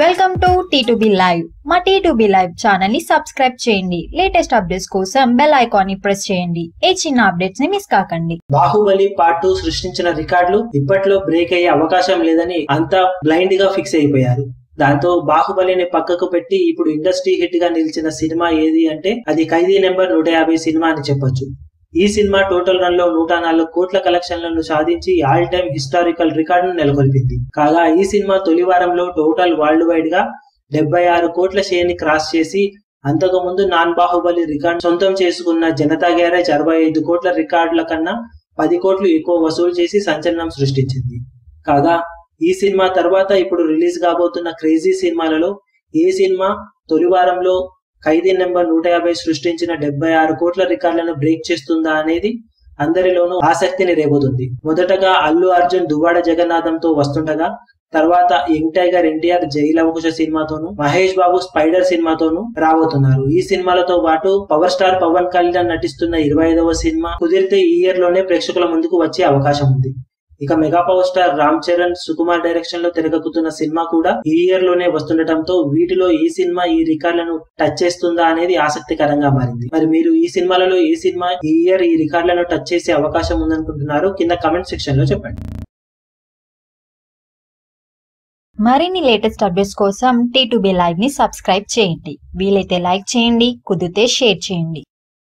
Welcome to T live మా T live ఛానల్ని subscribe చేయండి. లేటెస్ట్ అప్డేట్స్ కోసం బెల్ ఐకాన్ని ప్రెస్ చేయండి. ఏ చిన్న అప్డేట్స్ని మిస్ కాకండి. బాహుబలి పార్ట్ టూ సృష్టించిన రికార్డులు ఇప్పట్లో బ్రేక్ అయ్యే అవకాశం లేదని అంతా బ్లైండ్గా ఫిక్స్ అయిపోయారు. దాంతో బాహుబలిని పక్కకు పెట్టి ఇప్పుడు ఇండస్ట్రీ హిట్గా నిలిచిన సినిమా ఏది అంటే అది ఖైదీ నెంబర్ నూట యాభై సినిమా అని చెప్పొచ్చు. ఈ సినిమా టోటల్ రన్లో నూట నాలుగు కోట్ల కలెక్షన్లను సాధించి ఆల్ టైమ్ హిస్టారికల్ రికార్డును నెలకొల్పింది. కాగా ఈ సినిమా తొలి వారంలో టోటల్ వరల్డ్ వైడ్గా డెబ్బై ఆరు కోట్ల షేర్ని క్రాస్ చేసి అంతకు ముందు నాన్ బాహుబలి రికార్డు సొంతం చేసుకున్న జనతా గ్యారేజ్ అరవై ఐదు కోట్ల రికార్డుల కన్నా పది కోట్లు ఎక్కువ వసూలు చేసి సంచలనం సృష్టించింది. కాగా ఈ సినిమా తర్వాత ఇప్పుడు రిలీజ్ కాబోతున్న క్రేజీ సినిమాలలో ఏ సినిమా తొలి వారంలో ఖైదీ నెంబర్ నూట యాభై సృష్టించిన డెబ్బై ఆరు కోట్ల రికార్డులను బ్రేక్ చేస్తుందా అనేది అందరిలోనూ ఆసక్తిని రేపుతుంది. మొదటగా అల్లు అర్జున్ దువ్వాడ జగన్నాథంతో వస్తుండగా తర్వాత యంగ్ టైగర్ ఎన్టీఆర్ జైలవకుశ సినిమాతోను మహేష్ బాబు స్పైడర్ సినిమాతోను రాబోతున్నారు. ఈ సినిమాలతో పాటు పవర్ స్టార్ పవన్ కళ్యాణ్ నటిస్తున్న ఇరవై ఐదవ సినిమా కుదిరితే ఈ ఇయర్లోనే ప్రేక్షకుల ముందుకు వచ్చే అవకాశం ఉంది. ఇక mega power star Ram Charan Sukumar డైరెక్షన్లో తెరకెక్కుతున్న సినిమా కూడా ఈ ఇయర్లోనే వస్తుండటంతో వీటిలో ఈ సినిమా ఈ రికార్డులను టచ్ చేస్తుందా అనేది ఆసక్తికరంగా మారింది. మరి మీరు ఈ సినిమాలలో ఏ సినిమా ఈ ఇయర్ ఈ రికార్డులను టచ్ చేసే అవకాశం ఉందనుకుంటున్నారు కింద కమెంట్ సెక్షన్లో చెప్పండి. మరిన్ని లేటెస్ట్ అప్డేట్స్ కోసం టీ లైవ్ని సబ్స్క్రైబ్ చేయండి. వీలైతే లైక్ చేయండి కుదిరితే షేర్ చేయండి.